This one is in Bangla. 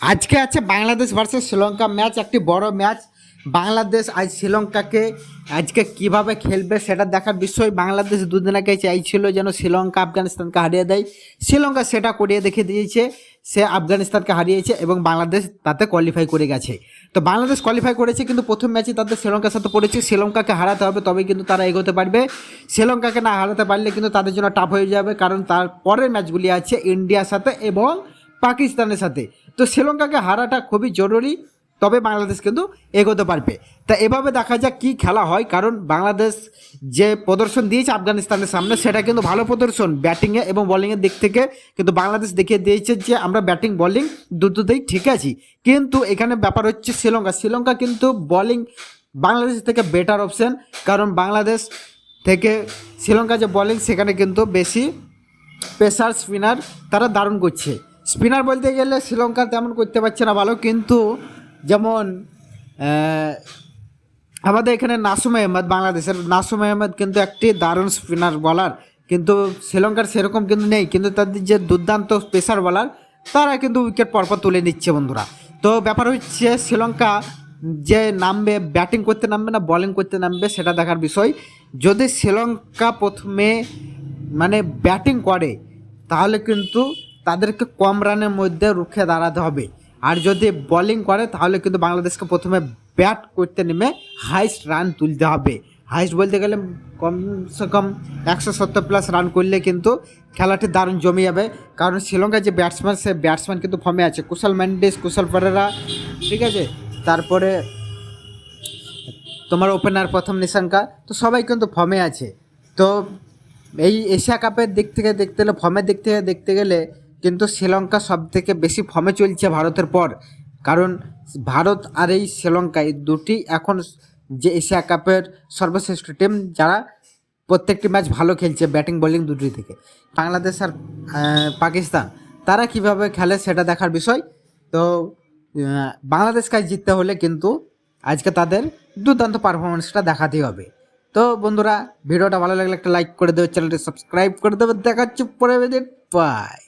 আজকে আছে বাংলাদেশ ভার্সেস শ্রীলঙ্কা ম্যাচ একটি বড় ম্যাচ বাংলাদেশ আজ শ্রীলঙ্কাকে আজকে কীভাবে খেলবে সেটা দেখার বিষয়। বাংলাদেশ দুদিন আগে চাইছিল যেন শ্রীলঙ্কা আফগানিস্তানকে হারিয়ে দেয়। শ্রীলঙ্কা সেটা করিয়ে দেখে দিয়েছে। সে আফগানিস্তানকে হারিয়েছে এবং বাংলাদেশ তাতে কোয়ালিফাই করে গেছে। তো বাংলাদেশ কোয়ালিফাই করেছে কিন্তু প্রথম ম্যাচে তাদের শ্রীলঙ্কার সাথে পড়েছে। শ্রীলঙ্কাকে হারাতে হবে তবে কিন্তু তারা এগোতে পারবে। শ্রীলঙ্কাকে না হারাতে পারলে কিন্তু তাদের জন্য টাফ হয়ে যাবে, কারণ তার পরের ম্যাচগুলি আছে ইন্ডিয়ার সাথে এবং পাকিস্তানের সাথে। তো শ্রীলঙ্কাকে হারাটা খুবই জরুরি, তবে বাংলাদেশ কিন্তু এগোতে পারবে। তা এভাবে দেখা যাক কী খেলা হয়, কারণ বাংলাদেশ যে প্রদর্শন দিয়েছে আফগানিস্তানের সামনে, সেটা কিন্তু ভালো প্রদর্শন ব্যাটিংয়ে এবং বলিংয়ের দিক থেকে। কিন্তু বাংলাদেশ দেখিয়ে দিয়েছে যে আমরা ব্যাটিং, বলিং দুটোতেই ঠিক আছি। কিন্তু এখানে ব্যাপার হচ্ছে শ্রীলঙ্কা। শ্রীলঙ্কা কিন্তু বলিং বাংলাদেশ থেকে বেটার অপশন কারণ বাংলাদেশ থেকে শ্রীলঙ্কা যে বলিং, সেখানে কিন্তু বেশি পেসার স্পিনার তারা দারুণ করছে। স্পিনার বলতে গেলে শ্রীলঙ্কা তেমন করতে পারছে না ভালো, কিন্তু যেমন আমাদের এখানে নাসুম আহমেদ, বাংলাদেশের নাসুম আহমেদ কিন্তু একটি দারুণ স্পিনার বলার কিন্তু শ্রীলঙ্কার সেরকম কিন্তু নেই, কিন্তু তাদের যে দুর্দান্ত পেসার বলার তারা কিন্তু উইকেট পরপর তুলে নিচ্ছে বন্ধুরা। তো ব্যাপার হচ্ছে শ্রীলঙ্কা যে নামবে ব্যাটিং করতে নামবে না বলিং করতে নামবে, সেটা দেখার বিষয়। যদি শ্রীলঙ্কা প্রথমে মানে ব্যাটিং করে, তাহলে কিন্তু তাদেরকে কম রানের মধ্যে রুখে দাঁড়াতে হবে। আর যদি বোলিং করে, তাহলে কিন্তু বাংলাদেশকে প্রথমে ব্যাট করতে নেমে হাইস্ট রান তুলতে হবে। হাইস্ট বলতে গেলে কমসে কম একশো সত্তর প্লাস রান করলে কিন্তু খেলাটি দারুণ জমে যাবে। কারণ শ্রীলঙ্কার যে ব্যাটসম্যান সে ব্যাটসম্যান কিন্তু ফর্মে আছে। কুশল ম্যান্ডিস, কুশল পেরেরা ঠিক আছে? তারপরে তোমার ওপেনার প্রথম নিশাঙ্কা, তো সবাই কিন্তু ফর্মে আছে। তো এই এশিয়া কাপের দিক থেকে দেখতে গেলে ফর্মের দিক থেকে দেখতে গেলে কিন্তু শ্রীলঙ্কা সব থেকে বেশি ফর্মে চলছে ভারতের পর। কারণ ভারত আর এই শ্রীলঙ্কা এই দুটি এখন যে এশিয়া কাপের সর্বশ্রেষ্ঠ টিম যারা প্রত্যেকটি ম্যাচ ভালো খেলছে ব্যাটিং বোলিং দুটি থেকে। বাংলাদেশ আর পাকিস্তান, তারা কীভাবে খেলে সেটা দেখার বিষয়। তো বাংলাদেশকে জিততে হলে কিন্তু আজকে তাদের দুর্দান্ত পারফরমেন্সটা দেখাতেই হবে। তো বন্ধুরা, ভিডিওটা ভালো লাগলে একটা লাইক করে দেবে, চ্যানেলটি সাবস্ক্রাইব করে দেবে। দেখাচ্ছি পরে পায়